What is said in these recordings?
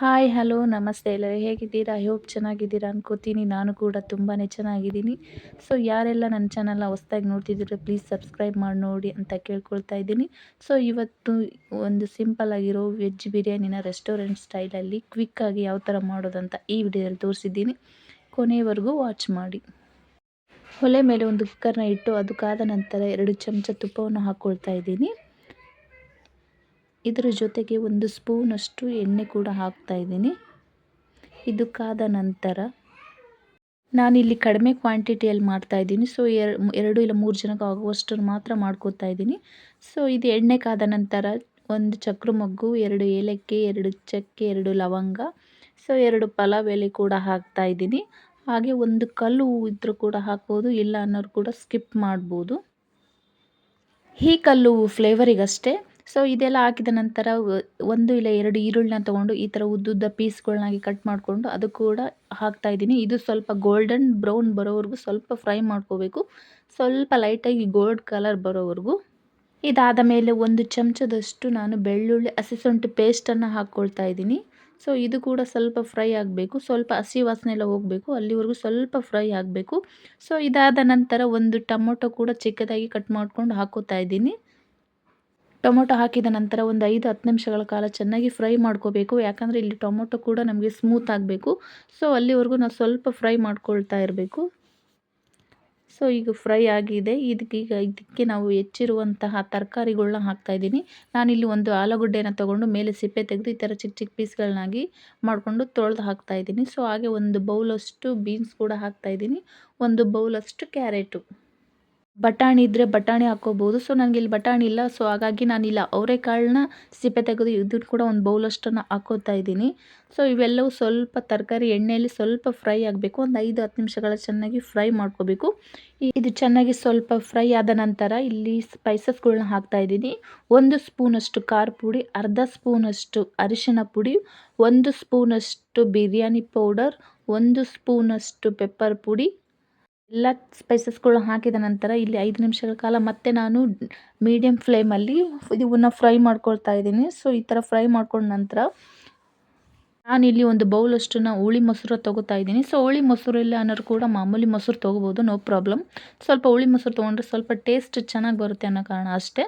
Hi hello ನಮಸ್ತೆ ಎಲ್ಲರೂ ಹೇಗಿದ್ದೀರಾ? ಐ ಹೋಪ್ ಚೆನ್ನಾಗಿದ್ದೀರಾ ಅನ್ಕೋತೀನಿ. ನಾನು ಕೂಡ ತುಂಬಾ ಚೆನ್ನಾಗಿದ್ದೀನಿ. ಸೊ ಯಾರೆಲ್ಲ ನನ್ನ ಚಾನಲ್ನ ಹೊಸ್ದಾಗಿ ನೋಡ್ತಿದ್ದೀರ ಪ್ಲೀಸ್ ಸಬ್ಸ್ಕ್ರೈಬ್ ಮಾಡಿ, ನೋಡಿ ಅಂತ ಕೇಳ್ಕೊಳ್ತಾ ಇದ್ದೀನಿ. ಸೊ ಇವತ್ತು ಒಂದು ಸಿಂಪಲ್ ಆಗಿರೋ ವೆಜ್ ಬಿರಿಯಾನಿನ ರೆಸ್ಟೋರೆಂಟ್ ಸ್ಟೈಲಲ್ಲಿ ಕ್ವಿಕ್ಕಾಗಿ ಯಾವ ಥರ ಮಾಡೋದಂತ ಈ ವಿಡಿಯೋದಲ್ಲಿ ತೋರಿಸಿದ್ದೀನಿ. ಕೊನೆಯವರೆಗೂ ವಾಚ್ ಮಾಡಿ. ಒಲೆ ಮೇಲೆ ಒಂದು ಕುಕ್ಕರ್ನ ಇಟ್ಟು, ಅದು ನಂತರ ಎರಡು ಚಮಚ ತುಪ್ಪವನ್ನು ಹಾಕ್ಕೊಳ್ತಾ ಇದ್ದೀನಿ. ಇದರ ಜೊತೆಗೆ ಒಂದು ಸ್ಪೂನಷ್ಟು ಎಣ್ಣೆ ಕೂಡ ಹಾಕ್ತಾ ಇದ್ದೀನಿ. ಇದು ಕಾದ ನಂತರ ನಾನಿಲ್ಲಿ ಕಡಿಮೆ ಕ್ವಾಂಟಿಟಿಯಲ್ಲಿ ಮಾಡ್ತಾಯಿದ್ದೀನಿ ಸೊ ಎರಡು ಇಲ್ಲ ಮೂರು ಜನಕ್ಕೆ ಆಗುವಷ್ಟು ಮಾತ್ರ ಮಾಡ್ಕೋತಾ ಇದ್ದೀನಿ. ಸೊ ಇದು ಎಣ್ಣೆ ಕಾದ ನಂತರ ಒಂದು ಚಕ್ರ ಮಗ್ಗು, ಎರಡು ಏಲಕ್ಕಿ, ಎರಡು ಚಕ್ಕೆ, ಎರಡು ಲವಂಗ ಸೊ ಎರಡು ಪಲಾವ್ ಎಲೆ ಕೂಡ ಹಾಕ್ತಾ ಇದ್ದೀನಿ. ಹಾಗೆ ಒಂದು ಕಲ್ಲು ಇದ್ರೂ ಕೂಡ ಹಾಕ್ಬೋದು, ಇಲ್ಲ ಅನ್ನೋರು ಕೂಡ ಸ್ಕಿಪ್ ಮಾಡ್ಬೋದು. ಈ ಕಲ್ಲು ಫ್ಲೇವರಿಗಷ್ಟೇ ಸೊ ಇದೆಲ್ಲ ಹಾಕಿದ ನಂತರ ಒಂದು ಇಲ್ಲ ಎರಡು ಈರುಳ್ಳಿನ ತೊಗೊಂಡು ಈ ಥರ ಉದ್ದುದ್ದ ಪೀಸ್ಗಳನ್ನಾಗಿ ಕಟ್ ಮಾಡಿಕೊಂಡು ಅದು ಕೂಡ ಹಾಕ್ತಾ ಇದ್ದೀನಿ. ಇದು ಸ್ವಲ್ಪ ಗೋಲ್ಡನ್ ಬ್ರೌನ್ ಬರೋವರೆಗೂ ಸ್ವಲ್ಪ ಫ್ರೈ ಮಾಡ್ಕೋಬೇಕು. ಸ್ವಲ್ಪ ಲೈಟಾಗಿ ಗೋಲ್ಡ್ ಕಲರ್ ಬರೋವರೆಗೂ. ಇದಾದ ಮೇಲೆ ಒಂದು ಚಮಚದಷ್ಟು ನಾನು ಬೆಳ್ಳುಳ್ಳಿ, ಹಸಿ ಶುಂಠಿ ಪೇಸ್ಟನ್ನು ಹಾಕ್ಕೊಳ್ತಾ ಇದ್ದೀನಿ. ಸೊ ಇದು ಕೂಡ ಸ್ವಲ್ಪ ಫ್ರೈ ಆಗಬೇಕು. ಸ್ವಲ್ಪ ಹಸಿ ವಾಸನೆ ಎಲ್ಲ ಹೋಗಬೇಕು. ಅಲ್ಲಿವರೆಗೂ ಸ್ವಲ್ಪ ಫ್ರೈ ಆಗಬೇಕು. ಸೊ ಇದಾದ ನಂತರ ಒಂದು ಟೊಮೊಟೊ ಕೂಡ ಚಿಕ್ಕದಾಗಿ ಕಟ್ ಮಾಡ್ಕೊಂಡು ಹಾಕೋತಾ ಇದ್ದೀನಿ. ಟೊಮೊಟೊ ಹಾಕಿದ ನಂತರ ಒಂದು ಐದು ಹತ್ತು ನಿಮಿಷಗಳ ಕಾಲ ಚೆನ್ನಾಗಿ ಫ್ರೈ ಮಾಡ್ಕೋಬೇಕು. ಯಾಕಂದರೆ ಇಲ್ಲಿ ಟೊಮೊಟೊ ಕೂಡ ನಮಗೆ ಸ್ಮೂತ್ ಆಗಬೇಕು. ಸೊ ಅಲ್ಲಿವರೆಗೂ ನಾವು ಸ್ವಲ್ಪ ಫ್ರೈ ಮಾಡ್ಕೊಳ್ತಾ ಇರಬೇಕು. ಸೊ ಈಗ ಫ್ರೈ ಆಗಿದೆ. ಇದಕ್ಕೀಗ ಇದಕ್ಕೆ ನಾವು ಹೆಚ್ಚಿರುವಂತಹ ತರಕಾರಿಗಳನ್ನ ಹಾಕ್ತಾಯಿದ್ದೀನಿ ನಾನಿಲ್ಲಿ ಒಂದು ಆಲೂಗಡ್ಡೆನ ತೊಗೊಂಡು ಮೇಲೆ ಸಿಪ್ಪೆ ತೆಗೆದು ಈ ಥರ ಚಿಕ್ಕ ಚಿಕ್ಕ ಪೀಸ್ಗಳನ್ನಾಗಿ ಮಾಡಿಕೊಂಡು ತೊಳೆದು ಹಾಕ್ತಾಯಿದ್ದೀನಿ ಸೊ ಹಾಗೆ ಒಂದು ಬೌಲಷ್ಟು ಬೀನ್ಸ್ ಕೂಡ ಹಾಕ್ತಾಯಿದ್ದೀನಿ ಒಂದು ಬೌಲಷ್ಟು ಕ್ಯಾರೆಟು. ಬಟಾಣಿ ಇದ್ದರೆ ಬಟಾಣಿ ಹಾಕ್ಕೋಬೋದು ಸೊ ನನಗೆ ಇಲ್ಲಿ ಬಟಾಣಿ ಇಲ್ಲ. ಸೊ ಹಾಗಾಗಿ ನಾನಿಲ್ಲ ಅವರೆಕಾಳನ್ನ ಸಿಪ್ಪೆ ತೆಗೆದು ಇದನ್ನು ಕೂಡ ಒಂದು ಬೌಲಷ್ಟನ್ನು ಹಾಕೋತಾ ಇದ್ದೀನಿ. ಸೊ ಇವೆಲ್ಲವೂ ಸ್ವಲ್ಪ ತರಕಾರಿ ಎಣ್ಣೆಯಲ್ಲಿ ಸ್ವಲ್ಪ ಫ್ರೈ ಆಗಬೇಕು. ಒಂದು ಐದು, ಹತ್ತು ನಿಮಿಷಗಳ ಚೆನ್ನಾಗಿ ಫ್ರೈ ಮಾಡ್ಕೋಬೇಕು. ಇದು ಚೆನ್ನಾಗಿ ಸ್ವಲ್ಪ ಫ್ರೈ ಆದ ನಂತರ ಇಲ್ಲಿ ಸ್ಪೈಸಸ್ಗಳನ್ನ ಹಾಕ್ತಾ ಇದ್ದೀನಿ. ಒಂದು ಸ್ಪೂನಷ್ಟು ಖಾರ ಪುಡಿ, ಅರ್ಧ ಸ್ಪೂನಷ್ಟು ಅರಿಶಿಣ ಪುಡಿ, ಒಂದು ಸ್ಪೂನಷ್ಟು ಬಿರಿಯಾನಿ ಪೌಡರ್, ಒಂದು ಸ್ಪೂನಷ್ಟು ಪೆಪ್ಪರ್ ಪುಡಿ ಎಲ್ಲ ಸ್ಪೈಸಸ್ಗಳು ಹಾಕಿದ ನಂತರ ಇಲ್ಲಿ ಐದು ನಿಮಿಷಗಳ ಕಾಲ ಮತ್ತೆ ನಾನು ಮೀಡಿಯಮ್ ಫ್ಲೇಮಲ್ಲಿ ಇವನ್ನ ಫ್ರೈ ಮಾಡ್ಕೊಳ್ತಾ ಇದ್ದೀನಿ. ಸೊ ಈ ಥರ ಫ್ರೈ ಮಾಡ್ಕೊಂಡ ನಂತರ ನಾನಿಲ್ಲಿ ಒಂದು ಬೌಲಷ್ಟನ್ನು ಹುಳಿ ಮೊಸರು ತೊಗೋತಾ ಇದ್ದೀನಿ. ಸೊ ಹುಳಿ ಮೊಸರು ಇಲ್ಲ ಅನ್ನೋರು ಕೂಡ ಮಾಮೂಲಿ ಮೊಸರು ತೊಗೋಬೋದು ನೋ ಪ್ರಾಬ್ಲಮ್ ಸ್ವಲ್ಪ ಹುಳಿ ಮೊಸರು ತೊಗೊಂಡ್ರೆ ಸ್ವಲ್ಪ ಟೇಸ್ಟ್ ಚೆನ್ನಾಗಿ ಬರುತ್ತೆ ಅನ್ನೋ ಕಾರಣ ಅಷ್ಟೇ.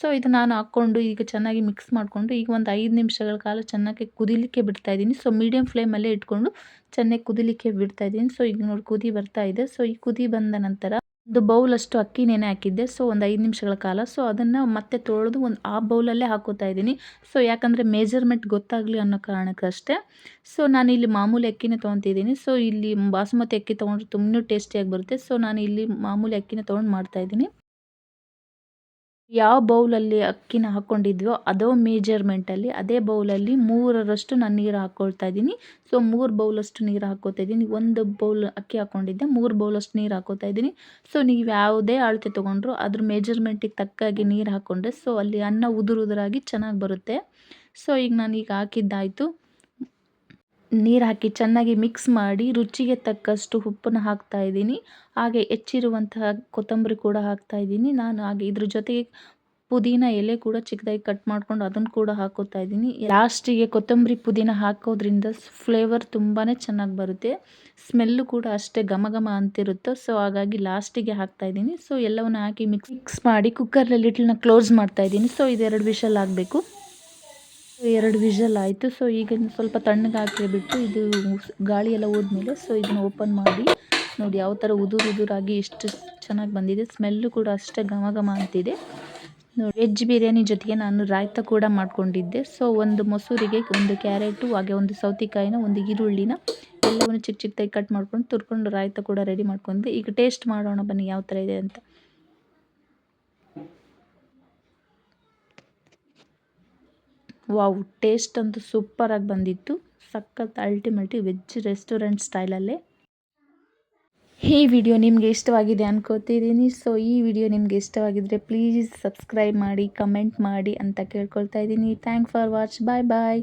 ಸೊ ಇದು ನಾನು ಹಾಕ್ಕೊಂಡು ಈಗ ಚೆನ್ನಾಗಿ ಮಿಕ್ಸ್ ಮಾಡಿಕೊಂಡು ಈಗ ಒಂದು ಐದು ನಿಮಿಷಗಳ ಕಾಲ ಚೆನ್ನಾಗಿ ಕುದಿಲಿಕ್ಕೆ ಬಿಡ್ತಾ ಇದ್ದೀನಿ. ಸೊ ಮೀಡಿಯಮ್ ಫ್ಲೇಮಲ್ಲೇ ಇಟ್ಕೊಂಡು ಚೆನ್ನಾಗಿ ಕುದಿಲಿಕ್ಕೆ ಬಿಡ್ತಾ ಇದ್ದೀನಿ. ಸೊ ಈಗ ನೋಡಿ ಕುದಿ ಬರ್ತಾ ಇದೆ. ಸೊ ಈ ಕುದಿ ಬಂದ ನಂತರ ಒಂದು ಬೌಲಷ್ಟು ಅಕ್ಕಿ ನೆನೆ ಹಾಕಿದ್ದೆ. ಸೊ ಒಂದು ಐದು ನಿಮಿಷಗಳ ಕಾಲ. ಸೊ ಅದನ್ನು ಮತ್ತೆ ತೊಳೆದು ಒಂದು ಆ ಬೌಲಲ್ಲೇ ಹಾಕೋತಾ ಇದ್ದೀನಿ. ಸೊ ಯಾಕಂದರೆ ಮೇಜರ್ಮೆಂಟ್ ಗೊತ್ತಾಗಲಿ ಅನ್ನೋ ಕಾರಣಕ್ಕಷ್ಟೇ ಸೊ ನಾನು ಇಲ್ಲಿ ಮಾಮೂಲಿ ಅಕ್ಕಿನೇ ತೊಗೊತಿದ್ದೀನಿ. ಸೊ ಇಲ್ಲಿ ಬಾಸುಮತಿ ಅಕ್ಕಿ ತೊಗೊಂಡ್ರೆ ತುಂಬ ಟೇಸ್ಟಿಯಾಗಿ ಬರುತ್ತೆ. ಸೊ ನಾನು ಇಲ್ಲಿ ಮಾಮೂಲಿ ಅಕ್ಕಿನೇ ತೊಗೊಂಡು ಮಾಡ್ತಾಯಿದ್ದೀನಿ ಯಾವ ಬೌಲಲ್ಲಿ ಅಕ್ಕಿನ ಹಾಕ್ಕೊಂಡಿದ್ವೋ ಅದೋ ಮೇಜರ್ಮೆಂಟಲ್ಲಿ ಅದೇ ಬೌಲಲ್ಲಿ ಮೂರರಷ್ಟು ನಾನು ನೀರು ಹಾಕ್ಕೊಳ್ತಾ ಇದ್ದೀನಿ. ಸೊ ಮೂರು ಬೌಲಷ್ಟು ನೀರು ಹಾಕ್ಕೋತಾ ಇದ್ದೀನಿ. ಒಂದು ಬೌಲ್ ಅಕ್ಕಿ ಹಾಕ್ಕೊಂಡಿದ್ದೆ ಮೂರು ಬೌಲಷ್ಟು ನೀರು ಹಾಕ್ಕೋತಾ ಇದ್ದೀನಿ. ಸೊ ನೀವು ಯಾವುದೇ ಅಳತೆ ತೊಗೊಂಡ್ರು ಅದ್ರ ಮೇಜರ್ಮೆಂಟಿಗೆ ತಕ್ಕಾಗಿ ನೀರು ಹಾಕ್ಕೊಂಡ್ರೆ ಸೊ ಅಲ್ಲಿ ಅನ್ನ ಉದುರು ಉದುರಾಗಿ ಚೆನ್ನಾಗಿ ಬರುತ್ತೆ. ಸೊ ಈಗ ನಾನು ಈಗ ಹಾಕಿದ್ದಾಯಿತು. ನೀರು ಹಾಕಿ ಚೆನ್ನಾಗಿ ಮಿಕ್ಸ್ ಮಾಡಿ ರುಚಿಗೆ ತಕ್ಕಷ್ಟು ಉಪ್ಪನ್ನು ಹಾಕ್ತಾ ಇದ್ದೀನಿ. ಹಾಗೆ ಹೆಚ್ಚಿರುವಂತಹ ಕೊತ್ತಂಬರಿ ಕೂಡ ಹಾಕ್ತಾ ಇದ್ದೀನಿ. ನಾನು ಹಾಗೆ ಇದ್ರ ಜೊತೆಗೆ ಪುದೀನ ಎಲೆ ಕೂಡ ಚಿಕ್ಕದಾಗಿ ಕಟ್ ಮಾಡ್ಕೊಂಡು ಅದನ್ನು ಕೂಡ ಹಾಕೋತಾ ಇದ್ದೀನಿ. ಲಾಸ್ಟಿಗೆ ಕೊತ್ತಂಬರಿ ಪುದೀನ ಹಾಕೋದ್ರಿಂದ ಫ್ಲೇವರ್ ತುಂಬಾ ಚೆನ್ನಾಗಿ ಬರುತ್ತೆ. ಸ್ಮೆಲ್ಲು ಕೂಡ ಅಷ್ಟೇ ಘಮ ಘಮ ಅಂತಿರುತ್ತೆ. ಸೊ ಹಾಗಾಗಿ ಲಾಸ್ಟಿಗೆ ಹಾಕ್ತಾ ಇದ್ದೀನಿ. ಸೊ ಎಲ್ಲವನ್ನು ಹಾಕಿ ಮಿಕ್ಸ್ ಮಿಕ್ಸ್ ಮಾಡಿ ಕುಕ್ಕರಲ್ಲಿ ಲಿಟ್ಲನ್ನ ಕ್ಲೋಸ್ ಮಾಡ್ತಾ ಇದ್ದೀನಿ. ಸೊ ಇದೆರಡು ವಿಷಲ್ ಆಗಬೇಕು. ಎರಡು ವಿಷಲ್ ಆಯಿತು. ಸೊ ಈಗ ಸ್ವಲ್ಪ ತಣ್ಣಗೆ ಹಾಕಿಬಿಟ್ಟು ಇದು ಗಾಳಿ ಎಲ್ಲ ಹೋದ್ಮೇಲೆ ಸೊ ಇದನ್ನು ಓಪನ್ ಮಾಡಿ ನೋಡಿ ಯಾವ ಥರ ಉದುರು ಉದುರಾಗಿ ಎಷ್ಟು ಚೆನ್ನಾಗಿ ಬಂದಿದೆ. ಸ್ಮೆಲ್ಲು ಕೂಡ ಅಷ್ಟೇ ಘಮ ಘಮ ಅಂತಿದೆ. ನೋಡಿ ವೆಜ್ ಬಿರಿಯಾನಿ ಜೊತೆಗೆ ನಾನು ರಾಯ್ತ ಕೂಡ ಮಾಡ್ಕೊಂಡಿದ್ದೆ. ಸೊ ಒಂದು ಮೊಸರಿಗೆ ಒಂದು ಕ್ಯಾರೆಟು ಹಾಗೆ ಒಂದು ಸೌತೆಕಾಯಿನ, ಒಂದು ಈರುಳ್ಳಿನ ಎಲ್ಲವನ್ನು ಚಿಕ್ಕ ಚಿಕ್ಕದಾಗಿ ಕಟ್ ಮಾಡ್ಕೊಂಡು ತುರ್ಕೊಂಡು ರಾಯ್ತ ಕೂಡ ರೆಡಿ ಮಾಡ್ಕೊಂಡೆ ಈಗ ಟೇಸ್ಟ್ ಮಾಡೋಣ ಬನ್ನಿ ಯಾವ ಥರ ಇದೆ ಅಂತ. ವಾವ್, ಟೇಸ್ಟ್ ಅಂತೂ ಸೂಪರಾಗಿ ಬಂದಿತ್ತು. ಸಖತ್ ಅಲ್ಟಿಮೇಟ್ ವೆಜ್ ರೆಸ್ಟೋರೆಂಟ್ ಸ್ಟೈಲಲ್ಲೇ ಈ ವಿಡಿಯೋ ನಿಮಗೆ ಇಷ್ಟವಾಗಿದೆ ಅನ್ಕೋತಿದ್ದೀನಿ. ಸೊ ಈ ವಿಡಿಯೋ ನಿಮಗೆ ಇಷ್ಟವಾಗಿದ್ದರೆ ಪ್ಲೀಸ್ ಸಬ್ಸ್ಕ್ರೈಬ್ ಮಾಡಿ ಕಮೆಂಟ್ ಮಾಡಿ ಅಂತ ಕೇಳ್ಕೊಳ್ತಾ ಇದ್ದೀನಿ. Thank for watch bye bye